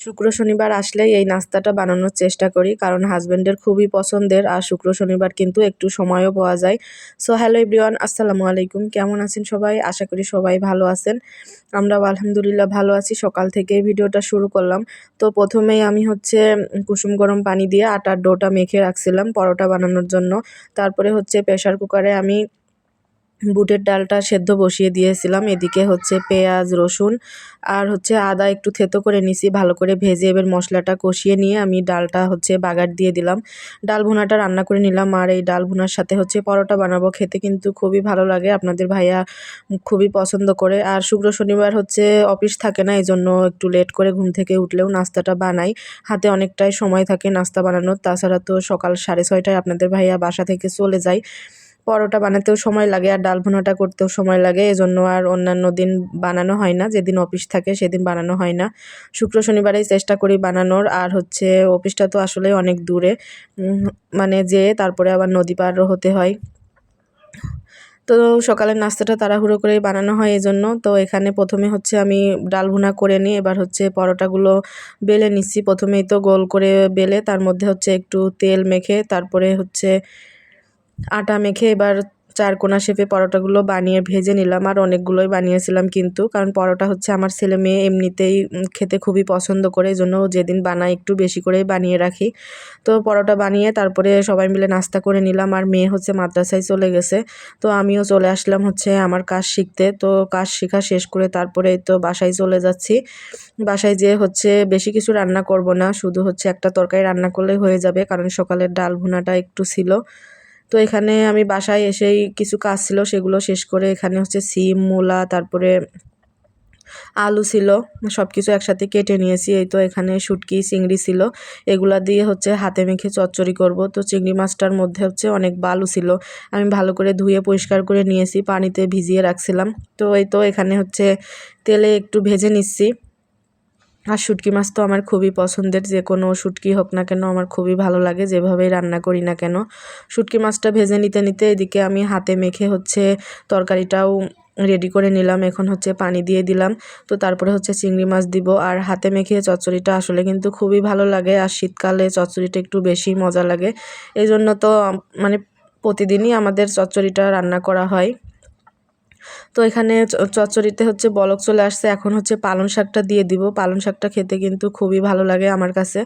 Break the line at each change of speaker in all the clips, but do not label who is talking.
শুক্র শনিবার আসলেই এই নাস্তাটা বানানোর চেষ্টা করি, কারণ হাজব্যান্ডের খুবই পছন্দের আর শুক্র শনিবার কিন্তু একটু সময়ও পাওয়া যায়। সো হ্যালো এভরিওয়ান আসসালামু আলাইকুম। কেমন আছেন সবাই? আশা করি সবাই ভালো আছেন। আমরাও আলহামদুলিল্লাহ ভালো আছি। সকাল থেকে ভিডিওটা শুরু করলাম। তো প্রথমেই আমি হচ্ছে কুসুম গরম পানি দিয়ে আটার ডোটা মেখে রাখছিলাম পরোটা বানানোর জন্য। তারপরে হচ্ছে প্রেশার কুকারে আমি বুটের ডালটা সেদ্ধ বসিয়ে দিয়েছিলাম। এদিকে হচ্ছে পেঁয়াজ, রসুন আর হচ্ছে আদা একটু থেতো করে নিছি, ভালো করে ভেজে এবার মশলাটা কষিয়ে নিয়ে আমি ডালটা হচ্ছে বাগার দিয়ে দিলাম। ডাল ভুনাটা রান্না করে নিলাম আর এই ডাল ভুনার সাথে হচ্ছে পরোটা বানাবো, খেতে কিন্তু খুবই ভালো লাগে। আপনাদের ভাইয়া খুবই পছন্দ করে। আর শুক্র শনিবার হচ্ছে অফিস থাকে না এই জন্য একটু লেট করে ঘুম থেকে উঠলেও নাস্তাটা বানাই। হাতে অনেকটাই সময় থাকে নাস্তা বানানোর, তাছাড়া তো সকাল সাড়ে ছয়টায় আপনাদের ভাইয়া বাসা থেকে চলে যায়। পরোটা বানাতেও সময় লাগে আর ডাল ভুনাটা করতেও সময় লাগে। এজন্য আর অন্যান্য দিন বানানো হয় না। যেদিন অফিস থাকে সেদিন বানানো হয় না। শুক্র শনিবারেই চেষ্টা করি বানানোর। আর হচ্ছে অফিসটা তো আসলে অনেক দূরে। মানে যে তারপরে আবার নদী পারও হতে হয়। তো সকালের নাস্তাটা তাড়াহুড়ো করেই বানানো হয় এই জন্য তো এখানে প্রথমে হচ্ছে আমি ডাল ভুনা করে নিই। এবার হচ্ছে পরোটাগুলো বেলে নিচ্ছি। প্রথমেই তো গোল করে বেলে, তার মধ্যে হচ্ছে একটু তেল মেখে, তারপরে হচ্ছে আটা মেখে এবার চার কোনা শেপে পরোটাগুলো বানিয়ে ভেজে নিলাম আর অনেকগুলোই বানিয়েছিলাম কিন্তু, কারণ পরোটা হচ্ছে আমার ছেলে মেয়ে এমনিতেই খেতে খুবই পছন্দ করে এই জন্য যেদিন বানাই একটু বেশি করেই বানিয়ে রাখি। তো পরোটা বানিয়ে তারপরে সবাই মিলে নাস্তা করে নিলাম আর মেয়ে হচ্ছে মাদ্রাসায় চলে গেছে। তো আমিও চলে আসলাম হচ্ছে আমার কাজ শিখতে। তো কাজ শেখা শেষ করে তারপরে তো বাসায় চলে যাচ্ছি। বাসায় যেয়ে হচ্ছে বেশি কিছু রান্না করব না, শুধু হচ্ছে একটা তরকারি রান্না করলেই হয়ে যাবে, কারণ সকালের ডাল ভুনাটা একটু ছিল। তো এখানে আমি বাসায় এসেই কিছু কাজ ছিল, সেগুলো শেষ করে এখানে হচ্ছে সিম, মূলা, তারপরে আলু ছিল সব কিছু একসাথে কেটে নিয়েছি। এই তো এখানে শুটকি, চিংড়ি ছিল, এগুলা দিয়ে হচ্ছে হাতে মেখে চচ্চড়ি করব। তো চিংড়ি মাছটার মধ্যে হচ্ছে অনেক বালু ছিল, আমি ভালো করে ধুয়ে পরিষ্কার করে নিয়েছি, পানিতে ভিজিয়ে রাখছিলাম। তো এই তো এখানে হচ্ছে তেলে একটু ভেজে নিচ্ছি। আর শুটকি মাছ তো আমার খুবই পছন্দের, যে কোনো শুটকি হোক না কেন আমার খুবই ভালো লাগে, যেভাবেই রান্না করি না কেন। শুটকি মাছটা ভেজে নিতে নিতে এদিকে আমি হাতে মেখে হচ্ছে তরকারিটাও রেডি করে নিলাম, এখন হচ্ছে পানি দিয়ে দিলাম। তো তারপরে হচ্ছে চিংড়ি মাছ দিব, আর হাতে মেখে চচ্চড়িটা আসলে কিন্তু খুবই ভালো লাগে, আর শীতকালে চচ্চড়িটা একটু বেশি মজা লাগে। এই জন্য তো মানে প্রতিদিনই আমাদের চচ্চড়িটা রান্না করা হয়। তো এখানে চচ্চড়িতে হচ্ছে বলক চলে আসছে। এখন হচ্ছে পালং শাকটা দিয়ে দিব। পালং শাকটা খেতে কিন্তু খুবই ভালো লাগে আমার কাছে।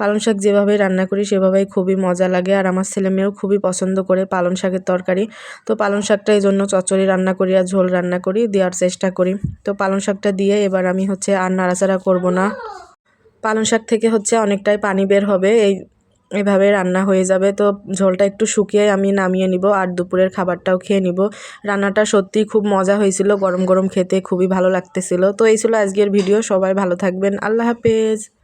পালং শাক যেভাবে রান্না করি সেভাবেই খুবই মজা লাগে আর আমার ছেলে মেয়েও খুবই পছন্দ করে পালং শাকের তরকারি। তো পালং শাকটা এই জন্য চচ্চড়ি রান্না করি আর ঝোল রান্না করি, দেওয়ার চেষ্টা করি। তো পালং শাকটা দিয়ে এবার আমি হচ্ছে আর নাড়াচাড়া করব না। পালং শাক থেকে হচ্ছে অনেকটাই পানি বের হবে। এই এভাবে রান্না হয়ে যাবে। তো ঝোলটা একটু শুকিয়ে আমি নামিয়ে নিব আর দুপুরের খাবারটাও খেয়ে নিব। রান্নাটা সত্যিই খুব মজা হয়েছিল, গরম গরম খেতে খুবই ভালো লাগতেছিল। তো এই ছিল আজকের ভিডিও, সবাই ভালো থাকবেন, আল্লাহ হাফেজ।